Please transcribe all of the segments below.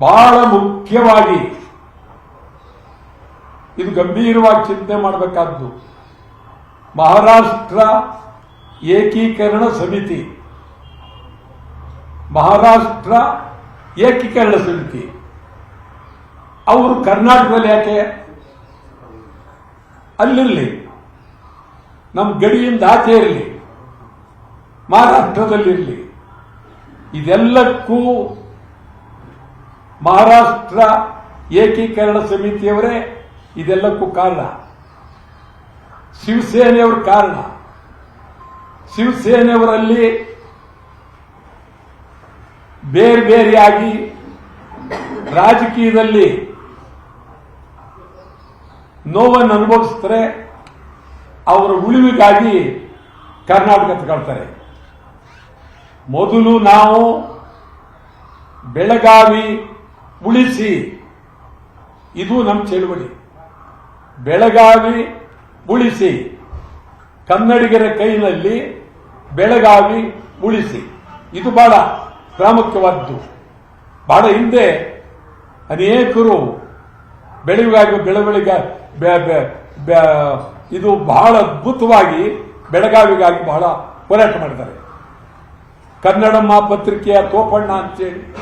ಬಹಳ ಮುಖ್ಯವಾಗಿ ಇದು ಗಂಭೀರವಾಗಿ ಚಿಂತೆ ಮಾಡಬೇಕಾದ್ದು. ಮಹಾರಾಷ್ಟ್ರ ಏಕೀಕರಣ ಸಮಿತಿ. ಮಹಾರಾಷ್ಟ್ರ ಏಕೀಕರಣ ಸಮಿತಿ. ಅವರು ಕರ್ನಾಟಕದಲ್ಲಿ ಯಾಕೆ? ಅಲ್ಲಿರಲಿ ನಮ್ಮ ಗಡಿಯಿಂದ ಆಚೆ ಇರಲಿ, ಮಹಾರಾಷ್ಟ್ರದಲ್ಲಿರಲಿ. ಇದೆಲ್ಲಕ್ಕೂ ಮಹಾರಾಷ್ಟ್ರ ಏಕೀಕರಣ ಸಮಿತಿಯವರೇ ಇದೆಲ್ಲಕ್ಕೂ ಕಾರಣ. ಶಿವಸೇನೆಯವರು ಕಾರಣ. ಶಿವಸೇನೆಯವರಲ್ಲಿ ಬೇರೆ ಬೇರೆಯಾಗಿ ರಾಜಕೀಯದಲ್ಲಿ ನೋವನ್ನು ಅನುಭವಿಸ್ತಾರೆ. ಅವರ ಉಳಿವಿಗಾಗಿ ಕರ್ನಾಟಕ ತಗೊಳ್ತಾರೆ. ಮೊದಲು ನಾವು ಬೆಳಗಾವಿ ಉಳಿಸಿ. ಇದು ನಮ್ಮ ಚಳುವಳಿ. ಬೆಳಗಾವಿ ಉಳಿಸಿ. ಕನ್ನಡಿಗರ ಕೈನಲ್ಲಿ ಬೆಳಗಾವಿ ಉಳಿಸಿ. ಇದು ಬಹಳ ಪ್ರಾಮುಖ್ಯವಾದ್ದು. ಬಹಳ ಹಿಂದೆ ಅನೇಕರು ಬೆಳಗಾಗಿ ಬೆಳವಣಿಗ ಇದು ಬಹಳ ಅದ್ಭುತವಾಗಿ ಬೆಳಗಾವಿಗಾಗಿ ಬಹಳ ಹೋರಾಟ ಮಾಡಿದ್ದಾರೆ. ಕನ್ನಡಮ್ಮ ಪತ್ರಿಕೆಯ ತೋಪಣ್ಣ ಅಂತೇಳಿ.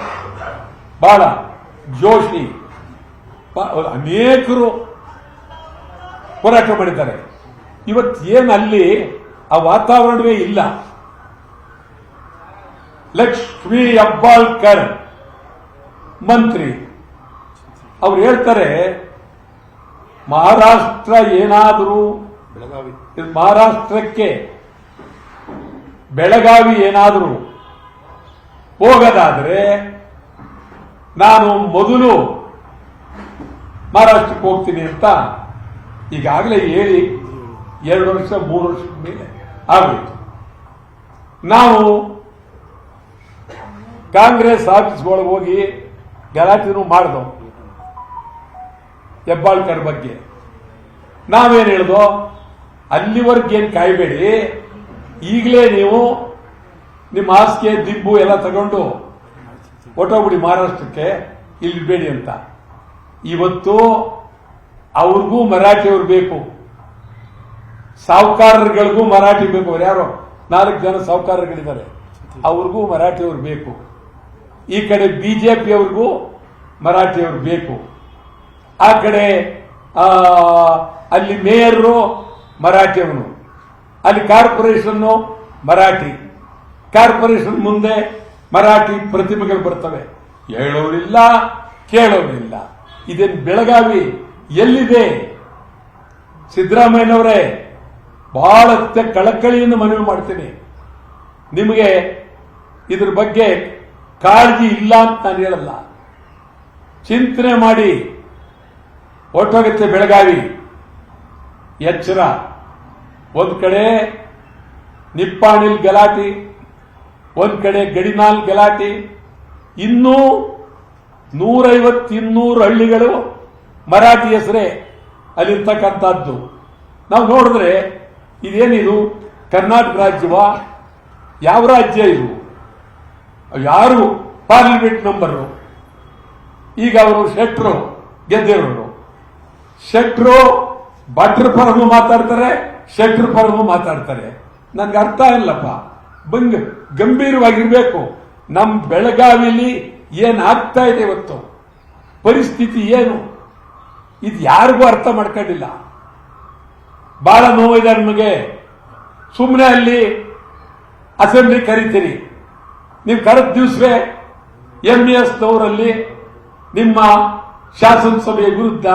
ಬಹಳ ಜೋಶಿ ಅನೇಕರು ಹೋರಾಟ ಮಾಡಿದ್ದಾರೆ. ಇವತ್ತು ಏನು ಅಲ್ಲಿ ಆ ವಾತಾವರಣವೇ ಇಲ್ಲ. ಲಕ್ಷ್ಮೀ ಅಬ್ಬಾಳ್ಕರ್ ಮಂತ್ರಿ ಅವ್ರು ಹೇಳ್ತಾರೆ ಮಹಾರಾಷ್ಟ್ರ ಏನಾದರೂ ಬೆಳಗಾವಿ. ಮಹಾರಾಷ್ಟ್ರಕ್ಕೆ ಬೆಳಗಾವಿ ಏನಾದರೂ ಹೋಗದಾದ್ರೆ ನಾನು ಮೊದಲು ಮಹಾರಾಷ್ಟ್ರಕ್ಕೆ ಹೋಗ್ತೀನಿ ಅಂತ ಈಗಾಗಲೇ ಹೇಳಿ ಎರಡು ವರ್ಷ, ಮೂರು ವರ್ಷದ ಮೇಲೆ ಆಗೋಯ್ತು ನಾವು ಕಾಂಗ್ರೆಸ್ ಆಫೀಸ್ಗಳಿಗೆ ಹೋಗಿ ಗಲಾಟೆನೂ ಮಾಡ್ದೋ ಹೆಬ್ಬಾಳ್ಕರ್ ಬಗ್ಗೆ. ನಾವೇನು ಹೇಳ್ದೋ ಅಲ್ಲಿವರೆಗೇನು ಕಾಯಬೇಡಿ. ಈಗಲೇ ನೀವು ನಿಮ್ಮ ಹಾಸಿಗೆ ದಿಬ್ಬು ಎಲ್ಲ ತಗೊಂಡು ಹೊಟ್ಟೋಗ್ಬಿಡಿ ಮಹಾರಾಷ್ಟ್ರಕ್ಕೆ, ಇಲ್ಲಿ ಬೇಡಿ ಅಂತ. ಇವತ್ತು ಅವ್ರಿಗೂ ಮರಾಠಿಯವ್ರು ಬೇಕು. ಸಾಹುಕಾರರುಗಳಿಗೂ ಮರಾಠಿ ಬೇಕು. ಅವ್ರು ಯಾರೋ? ನಾಲ್ಕು ಜನ ಸಾಹುಕಾರರುಗಳಿದ್ದಾರೆ. ಅವ್ರಿಗೂ ಮರಾಠಿಯವ್ರು ಬೇಕು. ಈ ಕಡೆ ಬಿಜೆಪಿಯವ್ರಿಗೂ ಮರಾಠಿಯವ್ರು ಬೇಕು. ಆ ಕಡೆ ಅಲ್ಲಿ ಮೇಯರು ಮರಾಠಿಯವನು. ಅಲ್ಲಿ ಕಾರ್ಪೊರೇಷನ್ ಮರಾಠಿ. ಕಾರ್ಪೊರೇಷನ್ ಮುಂದೆ ಮರಾಠಿ ಪ್ರತಿಮೆಗಳು ಬರ್ತವೆ. ಹೇಳೋರಿಲ್ಲ, ಕೇಳೋರಿಲ್ಲ. ಇದೇನು ಬೆಳಗಾವಿ? ಎಲ್ಲಿದೆ? ಸಿದ್ದರಾಮಯ್ಯನವರೇ ಬಹಳ ಕಳಕಳಿಯನ್ನು ಮನವಿ ಮಾಡ್ತೀನಿ. ನಿಮಗೆ ಇದ್ರ ಬಗ್ಗೆ ಕಾಳಜಿ ಇಲ್ಲ ಅಂತ ನಾನು ಹೇಳಲ್ಲ. ಚಿಂತನೆ ಮಾಡಿ. ಹೊಟ್ಟೋಗುತ್ತೆ ಬೆಳಗಾವಿ. ಎಚ್ಚರ. ಒಂದು ಕಡೆ ನಿಪ್ಪಾಣಿಲ್ ಗಲಾಟಿ ಒಂದ್ ಕಡೆ ಗಡಿನಾಲ್ ಗಲಾಟೆ, ಇನ್ನೂ ನೂರೈವತ್ತು ಇನ್ನೂರು ಹಳ್ಳಿಗಳು ಮರಾಠಿ ಹೆಸರೇ ಅಲ್ಲಿರ್ತಕ್ಕಂಥದ್ದು. ನಾವು ನೋಡಿದ್ರೆ ಇದೇನಿದು? ಕರ್ನಾಟಕ ರಾಜ್ಯವ? ಯಾವ ರಾಜ್ಯ ಇದು? ಯಾರು ಪಾರ್ಲಿಮೆಂಟ್ ನಂಬರು ಈಗ ಅವರು ಶೆಟ್ರು ಗೆದ್ದಿರೋರು ಶೆಟ್ರು ಭಟ್ರ ಪರಮು ಮಾತಾಡ್ತಾರೆ, ಶೆಟ್ರ ಪರಮು ಮಾತಾಡ್ತಾರೆ. ನನ್ಗೆ ಅರ್ಥ ಇಲ್ಲಪ್ಪ. ಬಂಗ್ ಗಂಭೀರವಾಗಿರಬೇಕು. ನಮ್ಮ ಬೆಳಗಾವಿಲಿ ಏನಾಗ್ತಾ ಇದೆ ಇವತ್ತು? ಪರಿಸ್ಥಿತಿ ಏನು? ಇದು ಯಾರಿಗೂ ಅರ್ಥ ಮಾಡ್ಕೊಂಡಿಲ್ಲ. ಬಹಳ ನೋವಿದೆ ನಿಮಗೆ ಸುಮ್ಮನೆ ಅಲ್ಲಿ ಅಸೆಂಬ್ಲಿ ಕರಿತೀರಿ. ನೀವು ಕರೆದ ದಿವಸವೇ ಎಂ ಎಸ್ ನವರಲ್ಲಿ ನಿಮ್ಮ ಶಾಸನಸಭೆಯ ವಿರುದ್ಧ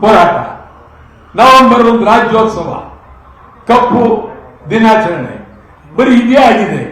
ಹೋರಾಟ. ನವೆಂಬರ್ ಒಂದು ರಾಜ್ಯೋತ್ಸವ. ಕಪ್ಪು ದಿನಾಚರಣೆ. ಬರೀ ಇದೇ ಆಗಿದೆ